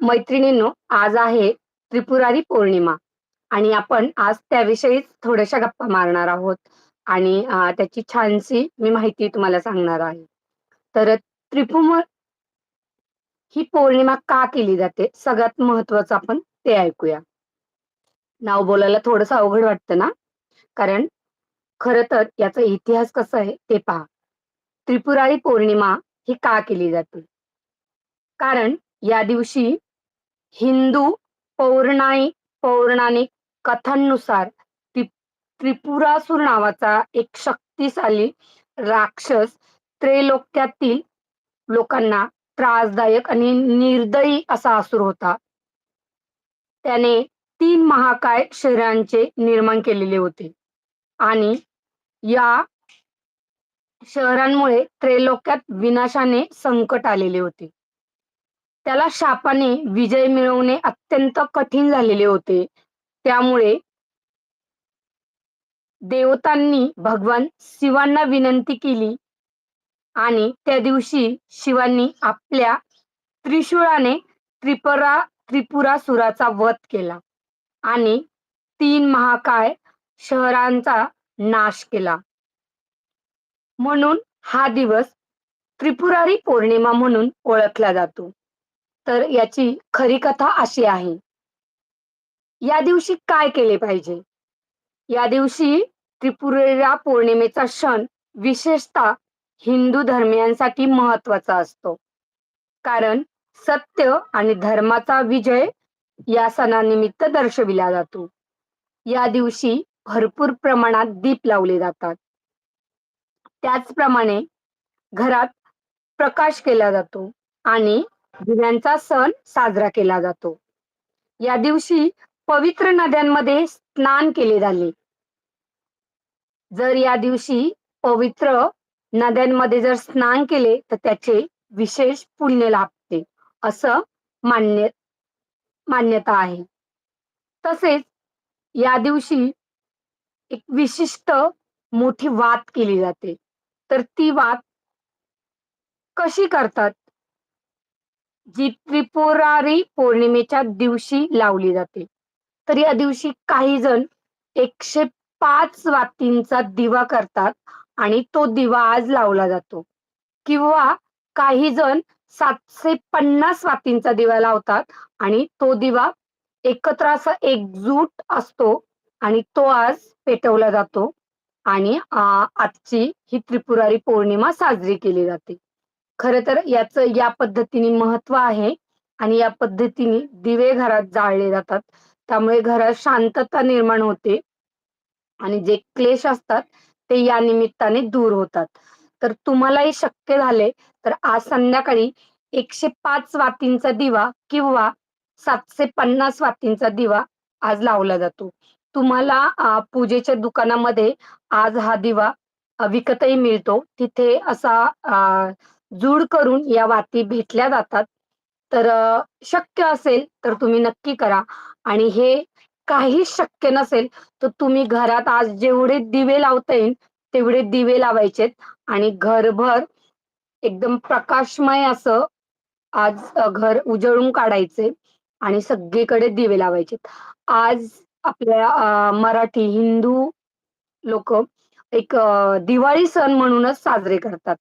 मैत्रिणींनो आज आहे त्रिपुरारी पौर्णिमा आणि आपण आज त्याविषयीच थोड्याशा गप्पा मारणार आहोत आणि त्याची छानशी मी माहिती तुम्हाला सांगणार आहे. तर त्रिपुम ही पौर्णिमा का केली जाते? सगळ्यात महत्वाचं आपण ते ऐकूया. नाव बोलायला थोडंसं अवघड वाटतं ना? कारण खरं तर याचा इतिहास कसा आहे ते पहा. त्रिपुरारी पौर्णिमा ही का केली जाते? कारण या दिवशी हिंदू पौराणिक पौराणिक कथांनुसार त्रिपुरासूर नावाचा एक शक्तिशाली राक्षस त्रैलोक्यातील लोकांना त्रासदायक आणि निर्दयी असा असुर होता. त्याने तीन महाकाय शहरांचे निर्माण केलेले होते आणि या शहरांमुळे त्रैलोक्यात विनाशाने संकट आलेले होते. त्याला शापाने विजय मिळवणे अत्यंत कठीण झालेले होते. त्यामुळे देवतांनी भगवान शिवांना विनंती केली आणि त्या दिवशी शिवांनी आपल्या त्रिशूळाने त्रिपुरा त्रिपुरासुराचा वध केला आणि तीन महाकाय शहरांचा नाश केला. म्हणून हा दिवस त्रिपुरारी पौर्णिमा म्हणून ओळखला जातो. तर याची खरी कथा अशी आहे. या दिवशी काय केले पाहिजे? या दिवशी त्रिपुरेरा पौर्णिमेचा क्षण विशेषतः हिंदू धर्मियांसाठी महत्त्वाचा असतो. कारण सत्य आणि धर्माचा विजय या सणानिमित्त दर्शविला जातो. या दिवशी भरपूर प्रमाणात दीप लावले जातात. त्याचप्रमाणे घरात प्रकाश केला जातो आणि दिव्यांचा सण साजरा केला जातो. या दिवशी पवित्र नद्यांमध्ये स्नान केले झाले. जर या दिवशी पवित्र नद्यांमध्ये जर स्नान केले तर त्याचे विशेष पुण्य लाभते असं मान्य मान्यता आहे. तसेच या दिवशी एक विशिष्ट मोठी वात केली जाते. तर ती वात कशी करतात? जी त्रिपुरारी पौर्णिमेच्या दिवशी लावली जाते. तर या दिवशी काही जण 105 वातींचा दिवा करतात आणि तो दिवा आज लावला जातो किंवा काही जण 750 वातींचा दिवा लावतात आणि तो दिवा एकत्र असा एकजूट असतो आणि तो आज पेटवला जातो आणि आजची ही त्रिपुरारी पौर्णिमा साजरी केली जाते. खरं तर याच या पद्धतीने महत्त्व आहे आणि या पद्धतीने दिवे घरात जाळले जातात. त्यामुळे घरात शांतता निर्माण होते आणि जे क्लेश असतात ते या निमित्ताने दूर होतात. तर तुम्हालाही शक्य झाले तर आज संध्याकाळी 105 वातींचा दिवा किंवा 750 वातींचा दिवा आज लावला जातो. तुम्हाला पूजेच्या दुकानामध्ये आज हा दिवा विकतही मिळतो. तिथे असा जूड करून या वाती भेटल्या जातात. तर शक्य असेल तर तुम्ही नक्की करा आणि हे काहीच शक्य नसेल तर तुम्ही घरात आज जेवढे दिवे लावता येईल तेवढे दिवे लावायचेत आणि घरभर एकदम प्रकाशमय असं आज घर उजळून काढायचे आणि सगळीकडे दिवे लावायचेत. आज आपल्या मराठी, हिंदू लोक एक दिवाळी सण म्हणूनच साजरे करतात.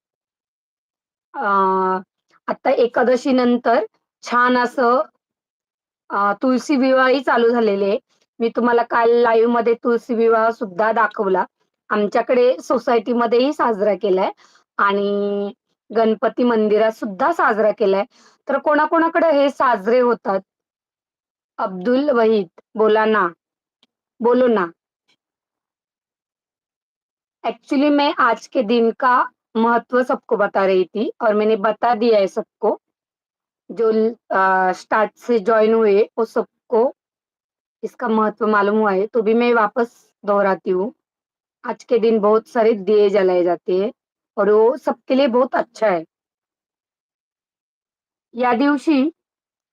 आता एकादशी नंतर छान असं तुलसी तुळशी विवाहही चालू झालेले आहे. मी तुम्हाला काल लाईव्हमध्ये तुळशी विवाह सुद्धा दाखवला. आमच्याकडे सोसायटीमध्येही साजरा केलाय आणि गणपती मंदिरात सुद्धा साजरा केलाय. तर कोणाकोणाकडे हे साजरे होतात? अब्दुल वहीद बोला ना. बोलो ना. एक्चुअली मैं आज के दिन का महत्व सबको बता रही थी और मैंने बता दिया है सबको. जो स्टार्ट से ज्वाइन हुए वो सबको इसका महत्व मालूम हुआ है, तो भी मैं वापस दोहराती हूँ. आज के दिन बहुत सारे दिए जलाए जाते हैं और वो सबके लिए बहुत अच्छा है. या दिवशी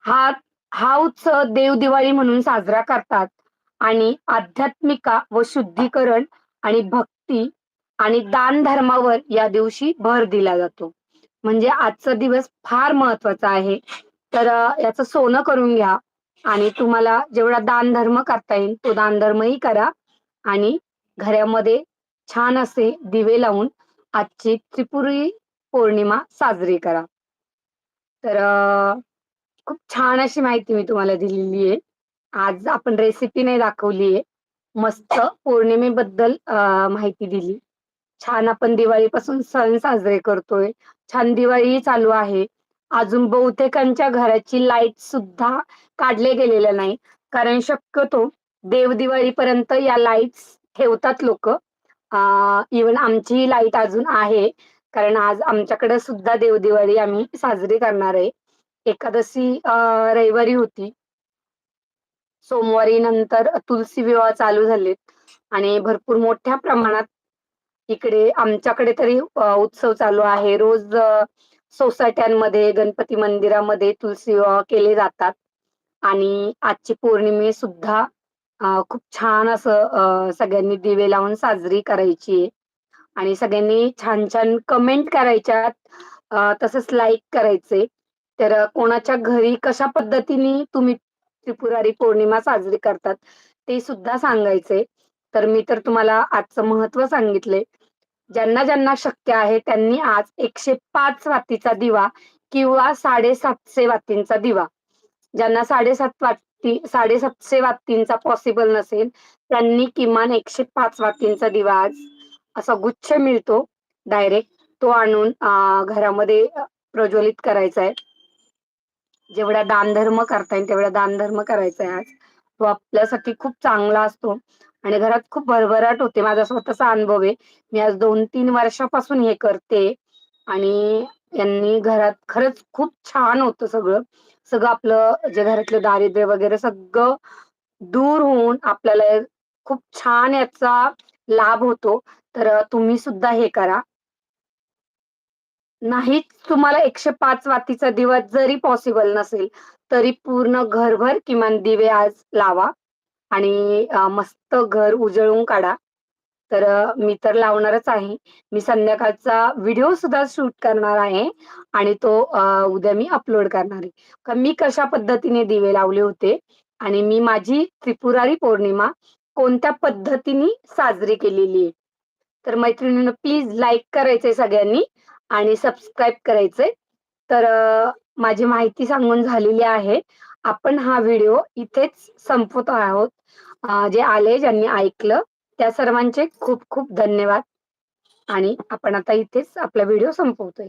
हा हा उत्सव देवदिवाळी म्हणून साजरा करतात आणि आध्यात्मिका व शुद्धीकरण आणि भक्ती आणि दान धर्मावर या दिवशी भर दिला जातो. म्हणजे आजचा दिवस फार महत्त्वाचा आहे. तर याचं सोनं करून घ्या आणि तुम्हाला जेवढा दानधर्म करता येईल तो दानधर्मही करा आणि घरामध्ये छान असे दिवे लावून आजची त्रिपुरी पौर्णिमा साजरी करा. तर खूप छान अशी माहिती मी तुम्हाला दिलेली आहे. आज आपण रेसिपी नाही दाखवली आहे. मस्त पौर्णिमेबद्दल माहिती दिली. छान आपण दिवाळीपासून सण साजरे करतोय. छान दिवाळी चालू आहे. अजून बहुतेकांच्या घराची लाइट सुद्धा काढले गेलेल्या नाही. कारण शक्यतो देव दिवाळीपर्यंत या लाईट्स ठेवतात लोक इवन इव्हन लाइट अजून आहे. कारण आज आमच्याकडे सुद्धा देवदिवाळी आम्ही साजरी करणार आहे. एकादशी रविवारी होती. सोमवारी नंतर तुलसी विवाह चालू झालेत आणि भरपूर मोठ्या प्रमाणात इकडे आमच्याकडे तरी उत्सव चालू आहे. रोज सोसायट्यांमध्ये, गणपती मंदिरामध्ये तुलसी केले जातात आणि आजची पौर्णिमे सुद्धा खूप छान असं सगळ्यांनी दिवे लावून साजरी करायची आणि सगळ्यांनी छान-छान कमेंट करायच्यात. तसंच लाईक करायचे. तर कोणाच्या घरी कशा पद्धतीने तुम्ही त्रिपुरारी पौर्णिमा साजरी करतात, ते सुद्धा सांगायचे तर मी तर तुम्हाला आजचं महत्त्व सांगितले ज्यांना-ज्यांना शक्य आहे त्यांनी आज 105 वातीचा दिवा किंवा 750 वातींचा दिवा, ज्यांना 7.5 वाती 750 वातींचा पॉसिबल नसेल, त्यांनी किमान 105 वातींचा दिवा आज असा गुच्छ मिळतो डायरेक्ट तो आणून घरामध्ये प्रज्वलित करायचा आहे. जेवढा दानधर्म करता येईल तेवढा दानधर्म करायचा आहे आज. तो आपल्यासाठी खूप चांगला असतो आणि घरात खूप भरभराट होते. माझा स्वतःचा अनुभव आहे. मी आज 2-3 वर्षापासून हे करते आणि यांनी घरात खरंच खूप छान होतं सगळं. सगळं आपलं जे घरातलं दारिद्र्य वगैरे सगळं दूर होऊन आपल्याला खूप छान याचा लाभ होतो. तर तुम्ही सुद्धा हे करा. नाहीच तुम्हाला 105 वातीचा दिवा जरी पॉसिबल नसेल, तरी पूर्ण घरभर किमान दिवे आज लावा आणि मस्त घर उजळून काढा. तर मी तर लावणारच आहे. मी संध्याकाळचा व्हिडिओ सुद्धा शूट करणार आहे आणि तो उद्या मी अपलोड करणार आहे. मी कशा पद्धतीने दिवे लावले होते आणि मी माझी त्रिपुरारी पौर्णिमा कोणत्या पद्धतीने साजरी केलेली आहे. तर मैत्रिणीनं प्लीज लाईक करायचंय सगळ्यांनी आणि सबस्क्राईब करायचंय. तर माझी माहिती सांगून झालेली आहे. आपण हा व्हिडिओ इथेच संपवत आहोत. जे आले ज्यांनी ऐकलं त्या सर्वांचे खूप खूप धन्यवाद आणि आपण आता इथेच आपला व्हिडिओ संपवतोय.